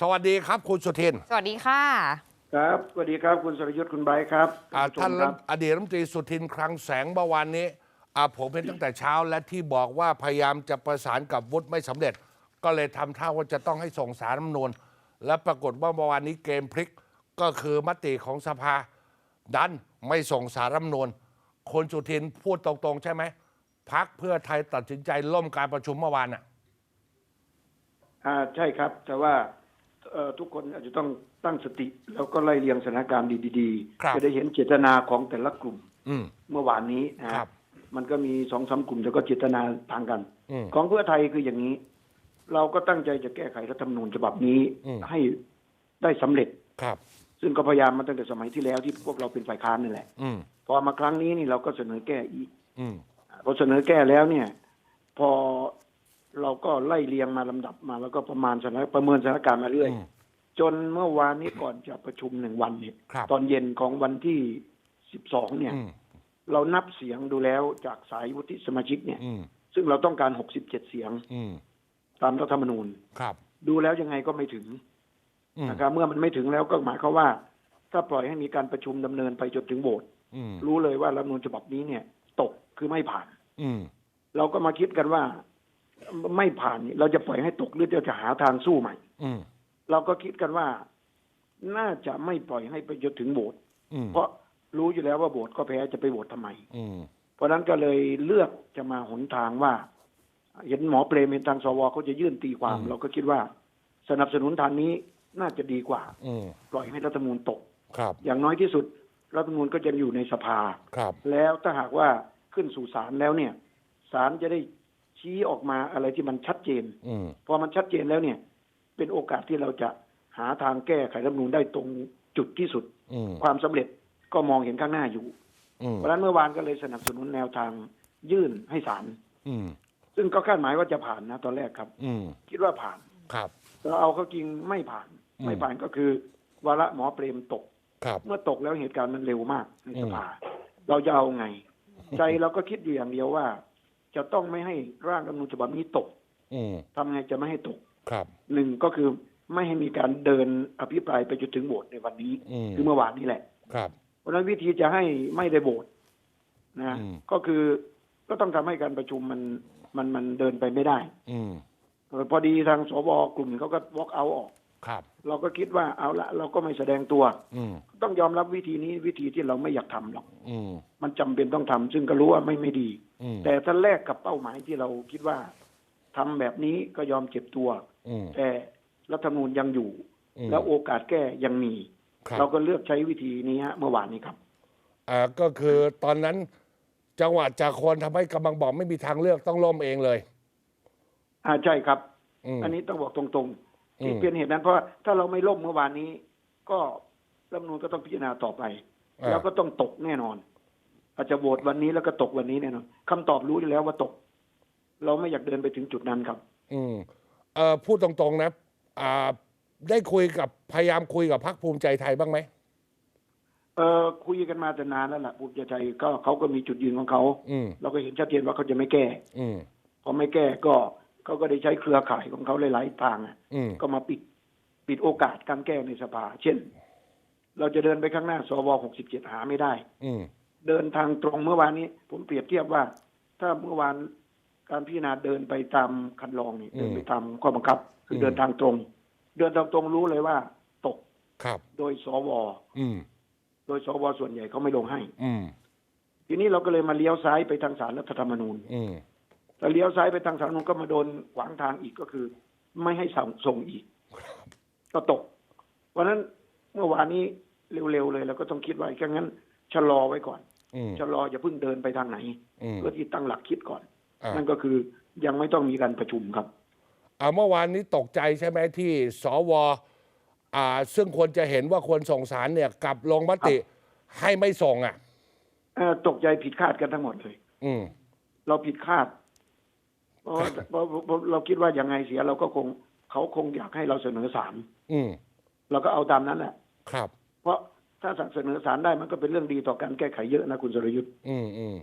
สวัสดีครับ คุณสุทินสวัสดีค่ะ ครับสวัสดีครับคุณสรยุทธ์คุณไบร์ทครับอ่าผู้ชท่านมครัรัฐบอดีตรัฐมนตรีสุทินคลังแสงเมื่อวานนี้อ่าผมเป็นตั้งแต่เช้าและที่บอกว่าพยายามจะประสานกับวุฒิไม่สำเร็จ ก็เลยทำท่าว่าจะต้องให้ส่งสารรัฐธรรมนูญและปรากฏว่าเมื่อวานนี้เกมพลิกก็คือมติของสภา ดันไม่ส่งสารรัฐธรรมนูญคุณสุทินพูดตรงๆ ใช่ไหมพักเพื่อไทยตัดสินใจล่มการประชุมเมื่อวานอะ อ่าใช่ครับ แต่ว่าเอ่อ ทุกคนอาจจะต้องตั้งสติ แล้วก็ไล่เรียงสถานการณ์ดีครับๆจะได้เห็นเจตนาของแต่ละกลุ่มอืมเมื่อวานนี้นะฮะครับมันก็มีสองสามกลุ่มแต่ก็เจตนาทางกันอืมของเพื่อไทยคืออย่างนี้ เราก็ตั้งใจจะแก้ไขรัฐธรรมนูญฉบับนี้อืมให้ได้สำเร็จครับ ซึ่งก็พยายามมาตั้งแต่สมัยที่แล้วที่พวกเราเป็นฝ่ายค้านนี่แหละอืมพอมาครั้งนี้นี่เราก็เสนอแก้อีกอืมพอเสนอแก้แล้วเนี่ย พอ เราก็ไล่เรียงมาลำดับมา แล้วก็ประมาณสถานประเมินสถานการณ์มาเรื่อยอืมจนเมื่อวานนี้ก่อนจะประชุมหนึ่งวันเนี่ยครับตอนเย็นของวันที่สิบสองเนี่ยอืมเรานับเสียงดูแล้วจากสายวุฒิสมาชิกเนี่ยอืมซึ่งเราต้องการหกสิบเจ็ดเสียงอืมตามรัฐธรรมนูญครับ ดูแล้วยังไงก็ไม่ถึงอืมนะครับเมื่อมันไม่ถึงแล้วก็หมายความว่า ถ้าปล่อยให้มีการประชุมดำเนินไปจนถึงโหวตอืมรู้เลยว่ารัฐธรรมนูญฉบับนี้เนี่ย ตกคือไม่ผ่าน อืมเราก็มาคิดกันว่า ไม่ผ่านนี่เราจะปล่อยให้ตกหรือเราจะหาทางสู้ใหม่ อืมเราก็คิดกันว่าน่าจะไม่ปล่อยให้ไปจนถึงโหวตอืมเพราะรู้อยู่แล้วว่าโหวตก็แพ้จะไปโหวตทำไมอืมเพราะฉะนั้นก็เลยเลือกจะมาหนทางว่า เห็นหมอเปรมเห็นทางสวเขาจะยื่นตีความ เราก็คิดว่าสนับสนุนทางนี้น่าจะดีกว่าอืมปล่อยให้รัฐธรรมนูญตกครับอย่างน้อยที่สุด รัฐธรรมนูญก็จะอยู่ในสภาครับแล้วถ้าหากว่าขึ้นสู่ศาลแล้วเนี่ยศาลจะได้ ชี้ออกมาอะไรที่มันชัดเจนอืมพอมันชัดเจนแล้วเนี่ย เป็นโอกาสที่เราจะหาทางแก้ไขรัฐธรรมนูญได้ตรงจุดที่สุดอืมความสำเร็จก็มองเห็นข้างหน้าอยู่อืมเพราะฉะนั้นเมื่อวานก็เลยสนับสนุนแนวทางยื่นให้ศาลอืมซึ่งก็คาดหมายว่าจะผ่านนะตอนแรกครับ อืมคิดว่าผ่านครับเราเอาเข้าจริงไม่ผ่านอืมไม่ผ่านก็คือ วาระหมอเปรมตกครับเมื่อตกแล้วเหตุการณ์มันเร็วมากในสภาเราจะเอาไง ใจเราก็คิดอยู่อย่างเดียวว่า จะต้องไม่ให้ร่างรัฐธรรมนูญฉบับนี้ตกอืมทำไงจะไม่ให้ตกครับ หนึ่งก็คือไม่ให้มีการเดินอภิปรายไปจนถึงโหวตในวันนี้ อืม คือเมื่อวานนี้แหละ ครับ เพราะฉะนั้นวิธีจะให้ไม่ได้โหวตนะอืม ก็คือก็ต้องทำให้การประชุมมันมันมันเดินไปไม่ได้ อืมเออพอดีทางสวกลุ่มเขาก็ walk out ออก ครับ เราก็คิดว่าเอาละเราก็ไม่แสดงตัว อืมต้องยอมรับวิธีนี้วิธีที่เราไม่อยากทำหรอก อืมมันจำเป็นต้องทำซึ่งก็รู้ว่าไม่ไม่ดีอืม แต่ถ้าแลกกับเป้าหมายที่เราคิดว่าทำแบบนี้ก็ยอมเจ็บตัวอืมแต่รัฐธรรมนูญยังอยู่อืมแล้วโอกาสแก้ยังมีครับเราก็เลือกใช้วิธีนี้ฮะเมื่อวานนี้ครับอ่าก็คือตอนนั้นจังหวะจากคนทำให้กำลังบอกไม่มีทางเลือกต้องล่มเองเลยอ่าใช่ครับอืมอันนี้ต้องบอกตรงๆที่อืมเป็นเหตุนั้นเพราะว่าถ้าเราไม่ล่มเมื่อวานนี้ ก็รัฐธรรมนูญก็ต้องพิจารณาต่อไปอ่าแล้วก็ต้องตกแน่นอน อาจจะโหวตวันนี้แล้วก็ตกวันนี้แน่นอนคำตอบรู้อยู่แล้วว่าตก เราไม่อยากเดินไปถึงจุดนั้นครับ อืมเอ่อพูดตรงๆนะอ่าได้คุยกับพยายามคุยกับพรรคภูมิใจไทยบ้างไหมเออคุยกันมาแต่นานแล้วล่ะภูมิใจไทยก็เขาก็มีจุดยืนของเขาอืมเราก็เห็นชัดเจนว่าเขาจะไม่แก้อืมพอไม่แก้ก็เขาก็ได้ใช้เครือข่ายของเขาหลายๆทางอะอืมก็มาปิดปิดโอกาสการแก้ในสภา เช่น เราจะเดินไปข้างหน้าสว67หาไม่ได้ อืม เดินทางตรงเมื่อวานนี้ ผมเปรียบเทียบว่า ถ้าเมื่อวานการพิจารณาเดินไปตามคันลองนี่อืมเดินไปตามข้อบังคับ คืออมเดินทางตรง เดินทางตรงรู้เลยว่า ตกครับ โดยสวอืมโดยสวส่วนใหญ่เขาไม่ลงให้ อืมทีนี้เราก็เลยมาเลี้ยวซ้ายไปทางสารรัฐธรรมนูญอืมแต่เลี้ยวซ้ายไปทางสารรัฐธรรมนูญก็มาโดนขวางทางอีกก็คือ ไม่ให้ส่งส่งอีกก็ตก เพราะฉะนั้นเมื่อวานนี้เร็วๆเลยเราก็ต้องคิดว่าแค่งั้นชะลอไว้ก่อนอืม ชะลออย่าเพิ่งเดินไปทางไหนอืมเพื่อที่ตั้งหลักคิดก่อนอ่านั่นก็คือยังไม่ต้องมีการประชุมครับอ่าเมื่อวานนี้ตกใจใช่ไหมที่สวอ่าซึ่งควรจะเห็นว่าควรส่งสารเนี่ยกลับลงมติให้ไม่ส่งอะเอ่อตกใจผิดคาดกันทั้งหมดเลย อืมเราผิดคาดเพราะว่าเพราะเพราะเราคิดว่ายังไงเสียเราก็คงเขาคงอยากให้เราเสนอสารอืมเราก็เอาตามนั้นแหละ ครับ เพราะ ถ้าเสนอสารได้มันก็เป็นเรื่องดีต่อการแก้ไขเยอะนะคุณสรยุทธ์อืมอืม